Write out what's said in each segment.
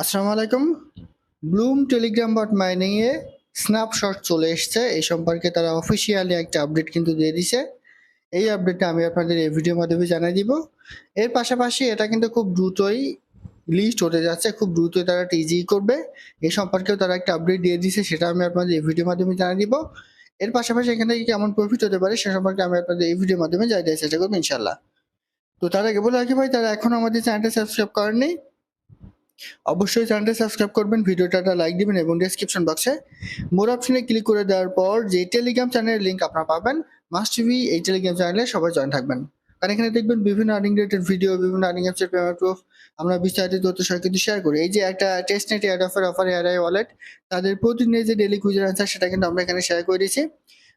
আসসালামু আলাইকুম। Bloom Telegram bot mining এ স্ন্যাপশট চলে এসেছে। এই সম্পর্কে তারা অফিসিয়ালি একটা আপডেট কিন্তু দিয়ে দিছে এই আপডেটটা আমি আপনাদের এই ভিডিওর মাধ্যমে জানিয়ে দিব। এর পাশাপাশি এটা কিন্তু খুব দ্রুতই লিস্ট হতে যাচ্ছে। খুব দ্রুতই তারা টিজি করবে। এই সম্পর্কেও তারা একটা আপডেট দিয়ে দিছে সেটা আমি আপনাদের এই ভিডিওর মাধ্যমে জানিয়ে দিব। এর পাশাপাশি এখান থেকে কেমন প্রফিট হতে পারে, সে সম্পর্কে আমি আপনাদের এই ভিডিওর মাধ্যমে জানিয়ে দেওয়ার চেষ্টা করব ইনশাল্লাহ তো তার আগে বলে রাখি ভাই, তারা এখন আমাদের চ্যানেলটা সাবস্ক্রাইব করেননি। অবশ্যই চ্যানেলটা সাবস্ক্রাইব করবেন, ভিডিওটা লাইক দিবেন এবং ডেসক্রিপশন বক্সে মোর অপশনে ক্লিক করে দেওয়ার পর যে টেলিগ্রাম চ্যানেলের লিঙ্ক আপনারা পাবেন মাস্ট টিভি এই টেলিগ্রাম চ্যানেলে সবাই জয়েন থাকবেন। কারণ এখানে দেখবেন বিভিন্ন আর্নিং রিলেটেড ভিডিও বিভিন্ন আর্নিং অ্যাপসের পেমেন্ট প্রুফ আমরা বিস্তারিত তথ্য সহ কিন্তু শেয়ার করি। এই যে একটা test net air offer offer air I wallet তাদের প্রতিদিনের যে ডেলি কুইজের আনসার সেটা কিন্তু আমরা এখানে শেয়ার করে দিয়েছি।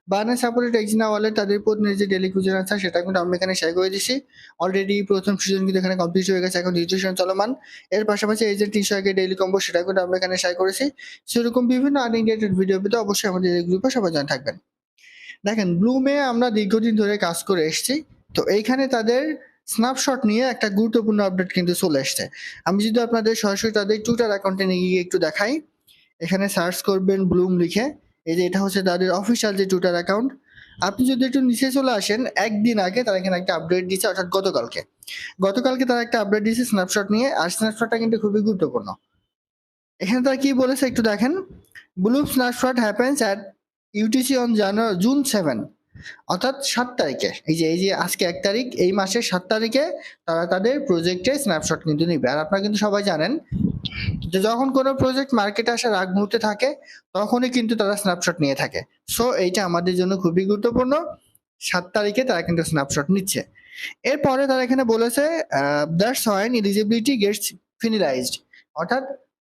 বার্নার সাপোর্টেড এক্সিনা ওয়ালেট তাদের প্রতিদিনের যে ডেলি কুইজের আনসার সেটা কিন্তু আমরা এখানে শেয়ার করে দিয়েছি অলরেডি প্রথম সিজন কিন্তু এখানে কমপ্লিট হয়ে গেছে, এখন রেজিস্ট্রেশন চলমান। এর পাশাপাশি এই যে তিনশো আগে ডেইলি কম্বো সেটা কিন্তু আমরা এখানে শেয়ার করেছি। সেরকম বিভিন্ন আর্নিং রিলেটেড ভিডিও পেতে অবশ্যই আমাদের এই গ্রুপে সবাই জয়েন থাকবেন। দেখেন ব্লুমে আমরা দীর্ঘদিন ধরে কাজ করে এসেছি। তো এইখানে তাদের স্ন্যাপশট নিয়ে একটা গুরুত্বপূর্ণ আপডেট কিন্তু চলে এসছে। আমি যদি আপনাদের সরাসরি তাদের টুইটার অ্যাকাউন্টে নিয়ে গিয়ে একটু দেখাই। এখানে সার্চ করবেন ব্লুম লিখে। এই যে এটা হচ্ছে তাদের অফিসিয়াল যে টুইটার অ্যাকাউন্ট আপনি যদি একটু নিচে চলে আসেন, একদিন আগে তারা এখানে একটা আপডেট দিচ্ছে অর্থাৎ গতকালকে। গতকালকে তারা একটা আপডেট দিয়েছে স্ন্যাপশট নিয়ে, আর স্ন্যাপশটটা কিন্তু খুবই গুরুত্বপূর্ণ। এখানে তারা কি বলেছে একটু দেখেন। Blue snapshot happens at UTC on January June seven অর্থাৎ সাত তারিখে। এই যে এই যে আজকে এক তারিখ, এই মাসের সাত তারিখে তারা তাদের প্রজেক্টে স্ন্যাপশট কিন্তু নিবে। আর আপনারা কিন্তু সবাই জানেন যখন কোনো প্রজেক্ট মার্কেটে আসার আগ মুহূর্তে থাকে, তখনই কিন্তু তারা স্ন্যাপশট নিয়ে থাকে। সো এইটা আমাদের জন্য খুবই গুরুত্বপূর্ণ। সাত তারিখে তারা কিন্তু স্ন্যাপশট নিচ্ছে। এরপরে তারা এখানে বলেছে that's when eligibility gets finalized অর্থাৎ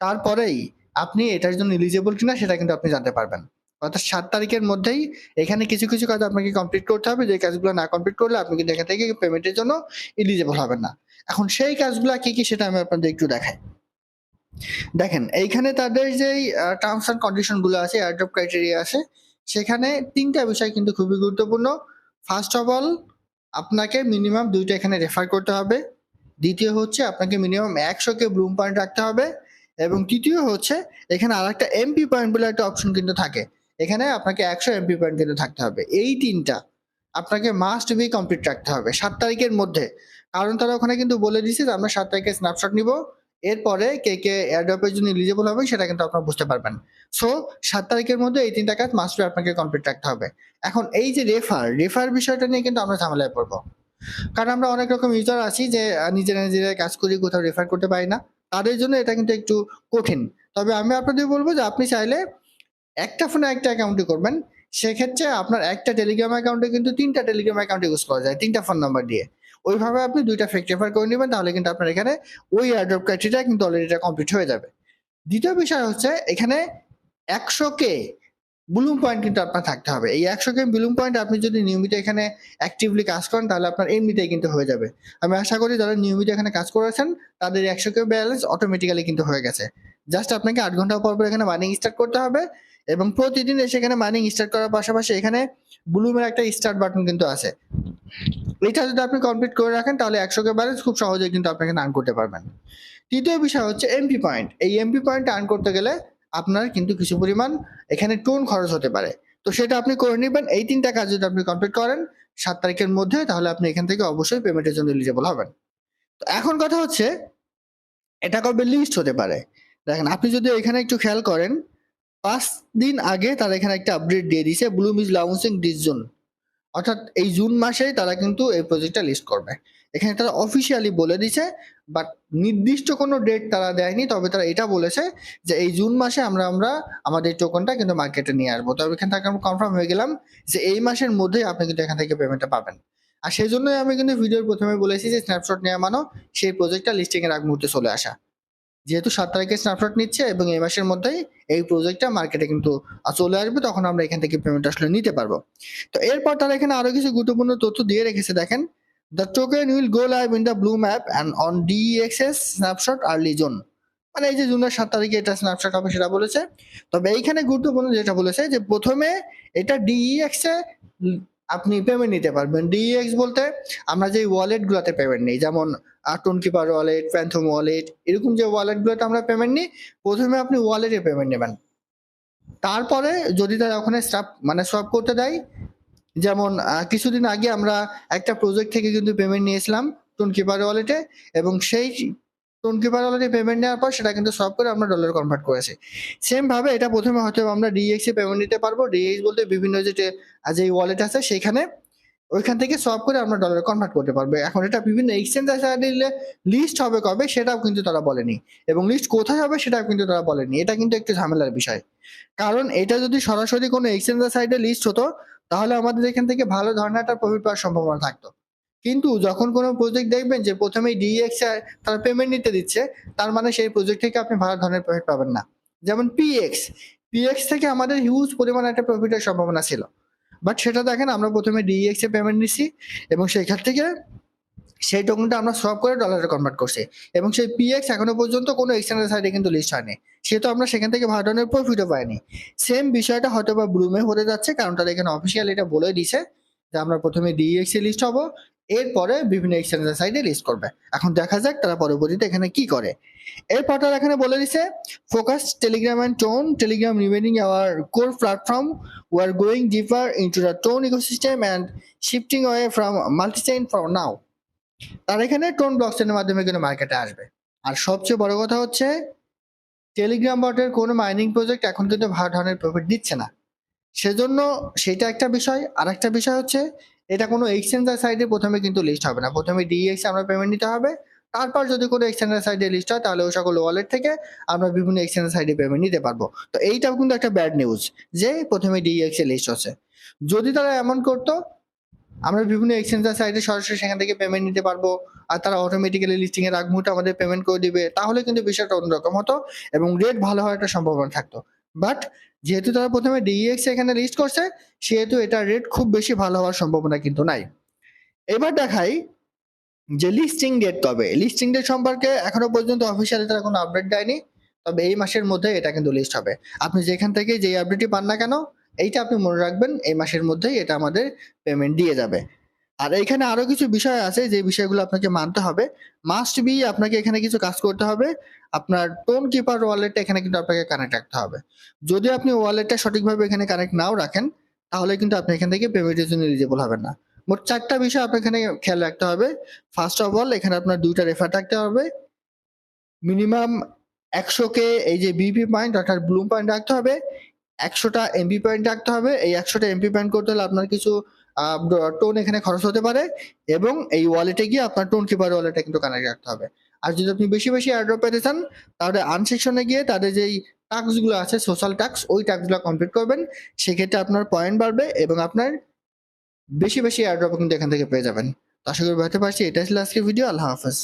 তারপরেই আপনি এটার জন্য এলিজিবল কিনা সেটা কিন্তু আপনি জানতে পারবেন। অর্থাৎ সাত তারিখের মধ্যেই এখানে কিছু কিছু কাজ আপনাকে কমপ্লিট করতে হবে। যে কাজগুলো না কমপ্লিট করলে আপনি কিন্তু এখান থেকে পেমেন্টের জন্য এলিজিবল হবেন না। এখন সেই কাজগুলো কি কি সেটা আমি আপনাদের একটু দেখাই। দেখেন, এইখানে তাদের যেই টার্মস অ্যান্ড কন্ডিশনগুলো আছে এয়ারড্রপ ক্রাইটেরিয়া আছে, সেখানে তিনটা বিষয় কিন্তু খুবই গুরুত্বপূর্ণ। ফার্স্ট অফ অল আপনাকে মিনিমাম দুইটা এখানে রেফার করতে হবে। দ্বিতীয় হচ্ছে, আপনাকে মিনিমাম একশোকে ব্লুম পয়েন্ট রাখতে হবে। এবং তৃতীয় হচ্ছে, এখানে আর একটা এমপি পয়েন্ট বলে একটা অপশন কিন্তু থাকে। এখানে আপনাকে একশো এমপি পয়েন্ট কিন্তু থাকতে হবে। এই তিনটা আপনাকে মাস্ট বি কমপ্লিট রাখতে হবে, সাত তারিখের মধ্যে। কারণ তারা ওখানে কিন্তু বলে দিচ্ছে যে আমরা সাত তারিখে স্ন্যাপশট নিব। এরপরে কে কে এয়ারড্রপের জন্য এলিজিবল হবে সেটা কিন্তু আপনারা বুঝতে পারবেন। সো সাত তারিখের মধ্যে এই তিনটা কাজ মাস্ট আপনাকে কমপ্লিট রাখতে হবে। এখন এই যে রেফার রেফার বিষয়টা নিয়ে কিন্তু আমরা ঝামেলায় পড়ব। কারণ আমরা অনেক রকম ইউজার আছি যে নিজেরা নিজেরা কাজ করি, কোথাও রেফার করতে পারি না। তাদের জন্য এটা কিন্তু একটু কঠিন। তবে আমি আপনাদের বলব যে আপনি চাইলে একটা ফোনে একটা অ্যাকাউন্টে করবেন। সেক্ষেত্রে আপনার একটা টেলিগ্রাম অ্যাকাউন্টে কিন্তু তিনটা টেলিগ্রাম অ্যাকাউন্ট ইউজ করা যায়, তিনটা ফোন নাম্বার দিয়ে। ওইভাবে আপনি দুইটা ফেক রেফার করে নেবেন, তাহলে কিন্তু আপনার এখানে ওই এয়ারড্রপ ক্রাইটেরিয়া কিন্তু অলরেডি এটা কমপ্লিট হয়ে যাবে। দ্বিতীয় বিষয় হচ্ছে, এখানে একশো কে ব্লুম পয়েন্ট কিন্তু আপনার থাকতে হবে। এই একশো কে ব্লুম পয়েন্ট আপনি যদি নিয়মিত এখানে অ্যাক্টিভলি কাজ করেন, তাহলে আপনার এমনিতেই কিন্তু হয়ে যাবে। আমি আশা করি যারা নিয়মিত এখানে কাজ করেছেন, তাদের একশো কে ব্যালেন্স অটোমেটিক্যালি কিন্তু হয়ে গেছে। জাস্ট আপনাকে আট ঘণ্টা পর পর এখানে মাইনিং স্টার্ট করতে হবে এবং প্রতিদিন এসে এখানে মাইনিং স্টার্ট করার পাশাপাশি এখানে ব্লুমের একটা স্টার্ট বাটন কিন্তু আছে। এটা যদি আপনি কমপ্লিট করে রাখেন, তাহলে একশো কে ব্যালেন্স খুব সহজে কিন্তু আপনাকে আর্ন করতে পারবেন। তৃতীয় বিষয় হচ্ছে এমপি পয়েন্ট এই এমপি পয়েন্ট আর্ন করতে গেলে আপনার কিন্তু কিছু পরিমাণ এখানে টোন খরচ হতে পারে। তো সেটা আপনি করে নেবেন। এই তিনটা কাজ যদি আপনি কমপ্লিট করেন, সাত তারিখের মধ্যে, তাহলে আপনি এখান থেকে অবশ্যই পেমেন্টের জন্য এলিজেবল হবেন। তো এখন কথা হচ্ছে, এটা কবে লিস্ট হতে পারে? দেখেন, আপনি যদি এখানে একটু খেয়াল করেন, পাঁচ দিন আগে তারা এখানে একটা আপডেট দিয়ে দিয়েছে bloom is launching this June অর্থাৎ এই জুন মাসেই তারা কিন্তু এই প্রজেক্টটা লিস্ট করবে। এখানে তারা অফিসিয়ালি বলে দিছে বাট নির্দিষ্ট কোনো ডেট তারা দেয়নি, তবে তারা এটা বলেছে যে এই জুন মাসে আমরা আমরা আমাদের টোকনটা কিন্তু মার্কেটে নিয়ে আসব। তবে এখান থেকে আমরা কনফার্ম হয়ে গেলাম যে এই মাসের মধ্যেই আপনি কিন্তু এখান থেকে পেমেন্টটা পাবেন। আর সেই জন্যই আমি কিন্তু ভিডিওর প্রথমে বলেছি যে স্ন্যাপশট নেওয়া মানো, সেই প্রজেক্টটা লিস্টিংয়ের আগ মুহূর্তে চলে আসা। যেহেতু সাত তারিখে স্ন্যাপশট নিচ্ছে এবং এই মাসের মধ্যেই এই প্রজেক্টটা মার্কেটে কিন্তু চলে আসবে, তখন আমরা এখান থেকে পেমেন্ট আসলে নিতে পারব। তো এরপর তারা এখানে আরও কিছু গুরুত্বপূর্ণ তথ্য দিয়ে রেখেছে, দেখেন। The token will go live in the blue map and on DXS snapshot early zone মানে এই যে জুনের সাত তারিখে এটা স্ন্যাপশট হবে সেটা বলেছে। তবে এইখানে গুরুত্বপূর্ণ যেটা বলেছে যে প্রথমে এটা ডিইএক্স এ আপনি পেমেন্ট নিতে পারবেন। ডিএক্স বলতে আমরা যে ওয়ালেটগুলোতে পেমেন্ট নিই, যেমন Tonkeeper wallet phantom wallet এরকম যে ওয়ালেটগুলোতে আমরা পেমেন্ট নিই, প্রথমে আপনি ওয়ালেটে পেমেন্ট নেবেন। তারপরে যদি তারা ওখানে স্টাফ মানে সব করতে দেয়, যেমন কিছুদিন আগে আমরা একটা প্রজেক্ট থেকে কিন্তু পেমেন্ট নিয়েছিলাম টোন কিপার ওয়ালেটে এবং সেই টোন কিপার ওয়ালেটে পেমেন্ট নেওয়ার পর সেটা কিন্তু সব করে আমরা ডলার কনভার্ট করেছি। সেম ভাবে এটা প্রথমে হয়তো আমরা ডিএক্স পেমেন্ট নিতে পারব। ডিএক্স বলতে বিভিন্ন যে যে ওয়ালেট আছে সেখানে ওইখান থেকে সব করে আমরা ডলারে কনভার্ট করতে পারব। এখন এটা বিভিন্ন এক্সচেঞ্জ দিলে লিস্ট হবে কবে সেটাও কিন্তু তারা বলেনি। এবং লিস্ট কোথায় হবে সেটাও কিন্তু তারা বলেনি। এটা কিন্তু একটু ঝামেলার বিষয়। কারণ এটা যদি সরাসরি কোনো এক্সচেঞ্জের সাইডে লিস্ট হতো, তাহলে আমাদের এখান থেকে ভালো ধরনের একটা প্রফিট পাওয়ার সম্ভাবনা থাকতো। কিন্তু যখন কোনো প্রজেক্ট দেখবেন যে প্রথমেই ডিএক্স তারা পেমেন্ট নিতে দিচ্ছে, তার মানে সেই প্রজেক্ট থেকে আপনি ভালো ধরনের প্রফিট পাবেন না। যেমন পিএক্স পিএক্স থেকে আমাদের হিউজ পরিমাণে একটা প্রফিটের সম্ভাবনা ছিল। বাট সেটা দেখেন, আমরা প্রথমে ডিএক্স এ পেমেন্ট নিছি এবং সেখান থেকে সেই টোকেনটা আমরা সব করে ডলারে কনভার্ট করছি। এবং সেই পিএক্স এখনও পর্যন্ত কোনো এক্সচেঞ্জের সাইডে কিন্তু লিস্ট হয়নি। সে তো আমরা সেখান থেকে ভালো ধরনের প্রফিটও পাইনি। সেম বিষয়টা হয়তো বা ব্লুমে হতে যাচ্ছে, কারণ তারা এখানে অফিসিয়াল এটা বলে দিছে যে আমরা প্রথমে ডিএক্স এ লিস্ট হব এরপরে বিভিন্ন এক্সচেঞ্জের সাইডে লিস্ট করবে। এখন দেখা যাক তারা পরবর্তীতে এখানে কি করে। এরপর তারা এখানে বলে দিছে focus telegram and TON telegram remaining our core platform we are going deeper into the tone ecosystem and shifting away from multi-chain for now. তার এখানে টোন ব্লকচেনের মাধ্যমে কিন্তু মার্কেটে আসবে। আর সবচেয়ে বড় কথা হচ্ছে টেলিগ্রাম বটের কোনো মাইনিং প্রজেক্ট এখন কিন্তু ভালো ধরনের প্রফিট দিচ্ছে না। সেজন্য সেটা একটা বিষয়। আর একটা বিষয় হচ্ছে এটা কোনো এক্সচেঞ্জার সাইডে প্রথমে কিন্তু লিস্ট হবে না। প্রথমে ডিএক্স আমরা পেমেন্ট নিতে হবে। তারপর যদি কোনো এক্সচেঞ্জার সাইডে লিস্ট হয়, তাহলে ওই সকল ওয়ালেট থেকে আমরা বিভিন্ন এক্সচেঞ্জার সাইডে পেমেন্ট নিতে পারব। তো এইটাও কিন্তু একটা ব্যাড নিউজ যে প্রথমে ডিএক্স এ লিস্ট হচ্ছে। যদি তারা এমন করতো, আমরা বিভিন্ন এক্সচেঞ্জার সাইডে সরাসরি সেখান থেকে পেমেন্ট নিতে পারব আর তারা অটোমেটিক্যালি লিস্টিং এর আগ মুহূর্তে আমাদের পেমেন্ট করে দিবে, তাহলে কিন্তু বিষয়টা অন্যরকম হতো এবং রেট ভালো হওয়ার একটা সম্ভাবনা থাকতো। বাট যেহেতু তারা প্রথমে ডিএক্স এখানে লিস্ট করছে, সেহেতু এটা রেট খুব বেশি ভালো হওয়ার সম্ভাবনা কিন্তু নাই। এবার দেখাই যে লিস্টিং ডেট কবে। লিস্টিং ডেট সম্পর্কে এখনও পর্যন্ত অফিসিয়ালি তারা কোনো আপডেট দেয়নি, তবে এই মাসের মধ্যে এটা কিন্তু লিস্ট হবে। আপনি যেখান থেকে যে আপডেটটি পান না কেন, এইটা আপনি মনে রাখবেন, এই মাসের মধ্যেই এটা আমাদের পেমেন্ট দিয়ে যাবে। আর এখানে আরও কিছু বিষয় আছে যে বিষয়গুলো আপনাকে মানতে হবে। মাস্ট বি আপনাকে এখানে কিছু কাজ করতে হবে। আপনার টোন কিপার ওয়ালেটটা এখানে কিন্তু আপনাকে কানেক্ট রাখতে হবে। যদি আপনি ওয়ালেটটা সঠিকভাবে এখানে কানেক্ট নাও রাখেন, তাহলে কিন্তু আপনি এখান থেকে পেমেন্টের জন্য এলিজিবল হবেন না। মোট চারটা বিষয় আপনার এখানে খেয়াল রাখতে হবে। ফার্স্ট অফ অল এখানে আপনার দুইটা রেফার থাকতে হবে। মিনিমাম একশো কে এই যে বিপি পয়েন্ট অর্থাৎ ব্লুম পয়েন্ট রাখতে হবে। একশোটা এমপি পয়েন্ট রাখতে হবে। এই একশোটা এমপি পয়েন্ট করতে হলে আপনার কিছু টোন এখানে খরচ হতে পারে এবং এই ওয়ালেটে গিয়ে আপনার টোন কিপার ওয়ালেটে কিন্তু কানেক্ট রাখতে হবে। আর যদি আপনি বেশি বেশি অ্যাড্রপ পেতে চান, তাহলে আনসেকশনে গিয়ে তাদের যেই টাস্কগুলো আছে সোশ্যাল টাস্ক ওই টাস্কগুলো কমপ্লিট করবেন। সেক্ষেত্রে আপনার পয়েন্ট বাড়বে এবং আপনার বেশি বেশি অ্যাড্রপ কিন্তু এখান থেকে পেয়ে যাবেন। আশা করি বলতে পারছি এটা ছিল আজকের ভিডিও আল্লাহ হাফেজ।